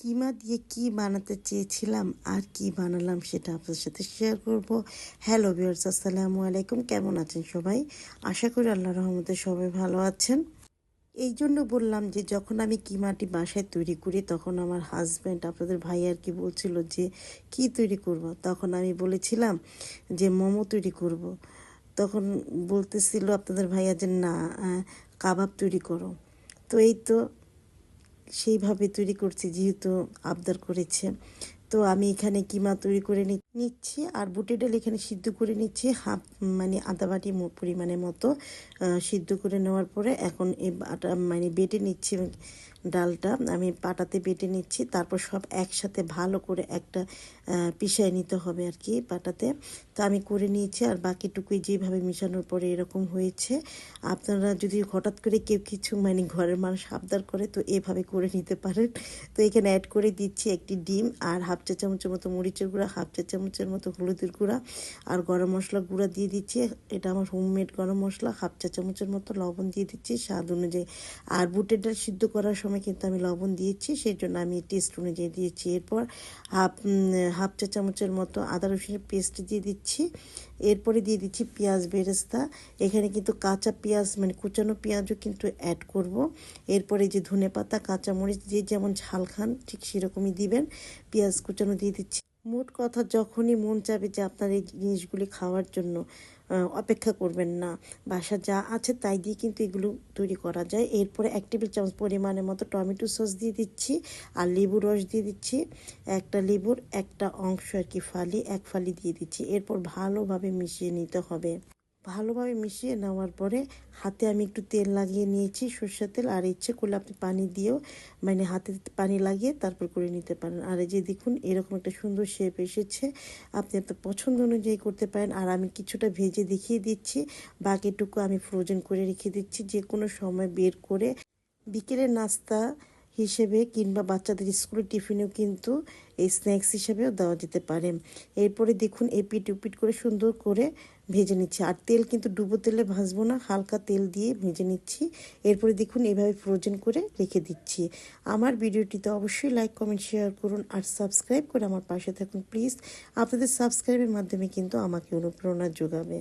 কিমা দিয়ে কি বানাতে চেয়েছিলাম আর কি বানালাম সেটা আপনাদের সাথে শেয়ার করব। হ্যালো ভিউয়ার্স আসসালামু আলাইকুম। কেমন আছেন সবাই? আশা করি আল্লাহ রহমতে সবাই ভালো আছেন। এই জন্য বললাম যে যখন আমি কিমাটি বাসায় তৈরি করি, তখন আমার হাজব্যান্ড আপনাদের ভাই আর কি বলছিল যে, কি তৈরি করব? তখন আমি বলেছিলাম যে, মোমো তৈরি করব। তখন বলতেছিল আপনাদের ভাইয়া যে, না কাবাব তৈরি করো। তো এই তো সেইভাবে তৈরি করছি যেহেতু আবদার করেছে। তো আমি এখানে কিমা তৈরি করে নি- নিচ্ছি আর বুটের ডাল এখানে সিদ্ধ করে নিচ্ছি, হাফ মানে আদা বাটি পরিমাণের মতো সিদ্ধ করে নেওয়ার পরে এখন এই মানে বেটে নিচ্ছি ডালটা। আমি পাটাতে বেটে নিচ্ছি, তারপর সব একসাথে ভালো করে একটা পিষায় নিতে হবে আর কি পাটাতে। তো আমি করে নিয়েছি আর বাকিটুকুই যেভাবে মিশানোর পরে এরকম হয়েছে। আপনারা যদি হঠাৎ করে কেউ কিছু মানে ঘরের মানুষ আবদার করে, তো এভাবে করে নিতে পারেন। তো এখানে অ্যাড করে দিচ্ছি একটি ডিম আর হাফ চা চামচের মতো মরিচের গুঁড়া, হাফ চা চামচের মতো হলুদের গুঁড়া আর গরম মশলা গুঁড়া দিয়ে দিচ্ছি। এটা আমার হোমমেড গরম মশলা, হাফ চা চামচের মতো লবণ দিয়ে দিচ্ছি। স্বাদ অনুযায়ী আর বুটের ডাল সিদ্ধ করার সময় কিন্তু আমি লবণ দিয়েছি সেই জন্য আমি টেস্ট অনুযায়ী দিয়েছি। এরপর হাফ হাফ চা চামচের মতো আদা রসুনের পেস্ট দিয়ে দিচ্ছি। এরপরে দিয়ে দিচ্ছি পেঁয়াজ বেরেস্তা। এখানে কিন্তু কাঁচা পেঁয়াজ মানে কুচানো পেঁয়াজও কিন্তু অ্যাড করব। এরপরে যে ধনে পাতা কাঁচামরিচ যে যেমন ঝাল খান, ঠিক সেরকমই দিবেন। পেঁয়াজ কুচানো দিয়ে দিচ্ছি। মোট কথা যখনই মন চাবে যে আপনার এই জিনিসগুলি খাওয়ার জন্য অপেক্ষা করবেন না। বাসা যা আছে তাই দিয়ে কিন্তু এগুলো তৈরি করা যায়। এরপরে এক টেবিল চামচ পরিমাণের মতো টমেটো সস দিয়ে দিচ্ছি আর লেবু রস দিয়ে দিচ্ছি। একটা লেবুর একটা অংশ আর কি ফালি, এক ফালি দিয়ে দিচ্ছি। এরপর ভালোভাবে মিশিয়ে নিতে হবে। ভালোভাবে মিশিয়ে নেওয়ার পরে হাতে আমি একটু তেল লাগিয়ে নিয়েছি, সর্ষের তেল, আর ইচ্ছে করলে আপনি পানি দিয়েও মানে হাতে পানি লাগিয়ে তারপর করে নিতে পারেন। আর এই যে দেখুন, এরকম একটা সুন্দর শেপ এসেছে। আপনি আপনার পছন্দ অনুযায়ী করতে পারেন। আর আমি কিছুটা ভেজে দেখিয়ে দিচ্ছি। বাকিটুকু আমি ফ্রোজেন করে রেখে দিচ্ছি। যে কোনো সময় বের করে বিকেলের নাস্তা হিসেবে কিংবা বাচ্চাদের স্কুলের টিফিনেও কিন্তু এই স্ন্যাক্স হিসেবেও দেওয়া যেতে পারে। এরপরে দেখুন, এপিট উপিট করে সুন্দর করে ভেজে নিচ্ছি। আর তেল কিন্তু ডুবো তেলে ভাজবো না, হালকা তেল দিয়ে ভেজে নিচ্ছি। এরপরে দেখুন, এভাবে ফ্রোজেন করে রেখে দিচ্ছি। আমার ভিডিওটিতে অবশ্যই লাইক কমেন্ট শেয়ার করুন আর সাবস্ক্রাইব করে আমার পাশে থাকুন প্লিজ আপনাদের সাবস্ক্রাইবের মাধ্যমে কিন্তু আমাকে অনুপ্রেরণা যোগাবে।